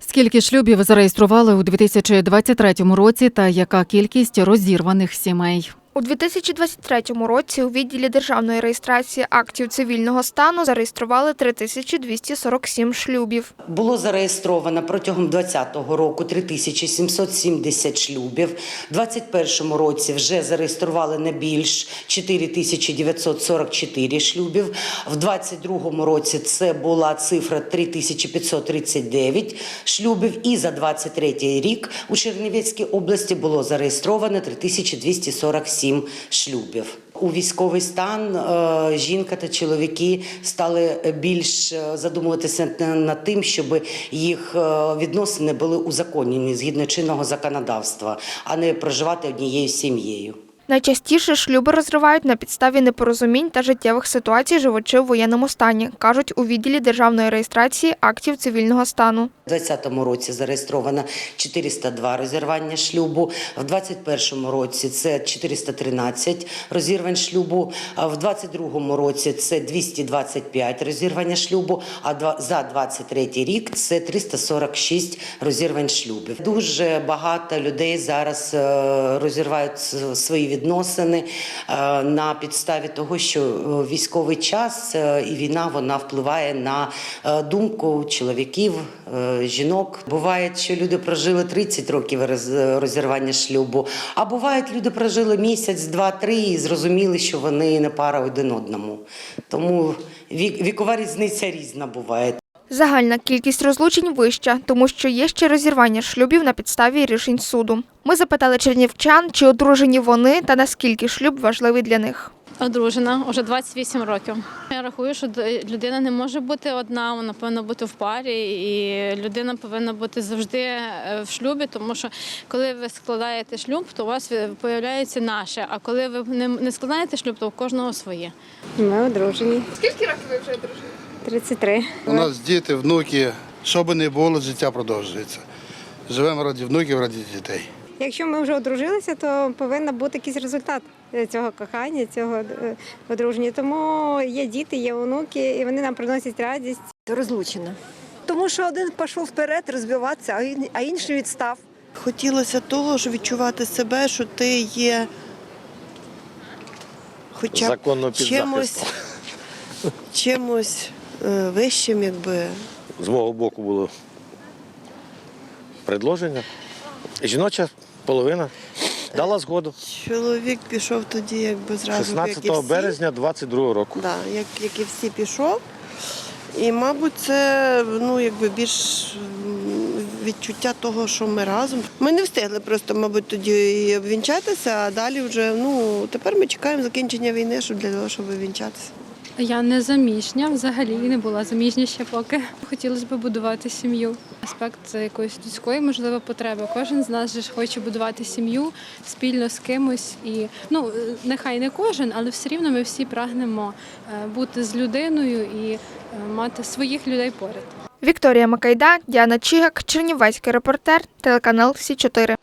Скільки шлюбів зареєстрували у 2023 році та яка кількість розірваних сімей? У 2023 році у відділі державної реєстрації актів цивільного стану зареєстрували 3247 шлюбів. Було зареєстровано протягом 2020 року 3770 шлюбів. У 2021 році вже зареєстрували не більш 4944 шлюбів. В 2022 році це була цифра 3539 шлюбів. І за 2023 рік у Чернівецькій області було зареєстровано 3247 шлюбів. У військовий стан е, жінка та чоловіки стали більш е, задумуватися над тим, щоб їх е, відносини були узаконені згідно чинного законодавства, а не проживати однією сім'єю. Найчастіше шлюби розривають на підставі непорозумінь та життєвих ситуацій, живучи в воєнному стані, кажуть у відділі державної реєстрації актів цивільного стану. У 2020 році зареєстровано 402 розірвання шлюбу. В 2021 році це 413 розірвань шлюбу. В 2022 році це 225 розірвання шлюбу. А за 2023 рік це 346 розірвань шлюбів. Дуже багато людей зараз е, розірвають свої відносини е, на підставі того, що е, військовий час е, і війна вона впливає на думку чоловіків, жінок. Буває, що люди прожили 30 років розірвання шлюбу, а бувають, люди прожили місяць, два-три і зрозуміли, що вони не пара один одному. Тому вікова різниця різна буває. Загальна кількість розлучень вища, тому що є ще розірвання шлюбів на підставі рішень суду. Ми запитали чернівчан, чи одружені вони та наскільки шлюб важливий для них. Одружена вже 28 років. Я рахую, що людина не може бути одна, вона повинна бути в парі, і людина повинна бути завжди е, в шлюбі, тому що коли ви складаєте шлюб, то у вас з'являється наше. А коли ви не, не складаєте шлюб, то у кожного своє. Ми одружені. Скільки років ви вже одружені? 33. У нас діти, внуки, що би не було, життя продовжується. Живемо раді внуків, раді дітей. Якщо ми вже одружилися, то повинен бути якийсь результат цього кохання, цього е, одруження. Тому є діти, є онуки, і вони нам приносять радість. розлучена. Тому що один пішов вперед розвиватися, а інший відстав. Хотілося того, щоб відчувати себе, що ти є хоча б чимось, чимось вищим, якби. З мого боку було предложення. Жіноча половина дала згоду. Чоловік пішов тоді, якби зразу. як і 16 всі. березня 22 року. Да, як, як і всі пішов. І, мабуть, це ну, якби більш м, відчуття того, що ми разом. Ми не встигли просто, мабуть, тоді і обвінчатися, а далі вже ну тепер ми чекаємо закінчення війни, щоб для того, щоб обвінчатися. Я не заміжня, взагалі не була заміжня ще поки. Хотілося б будувати сім'ю. Аспект якоїсь людської, можливо, потреби. Кожен з нас же хоче будувати сім'ю спільно з кимось. І ну нехай не кожен, але все рівно ми всі прагнемо е, бути з людиною і е, мати своїх людей поряд. Вікторія Макайда, Діана Чигак, Чернівецький репортер, телеканал Сі 4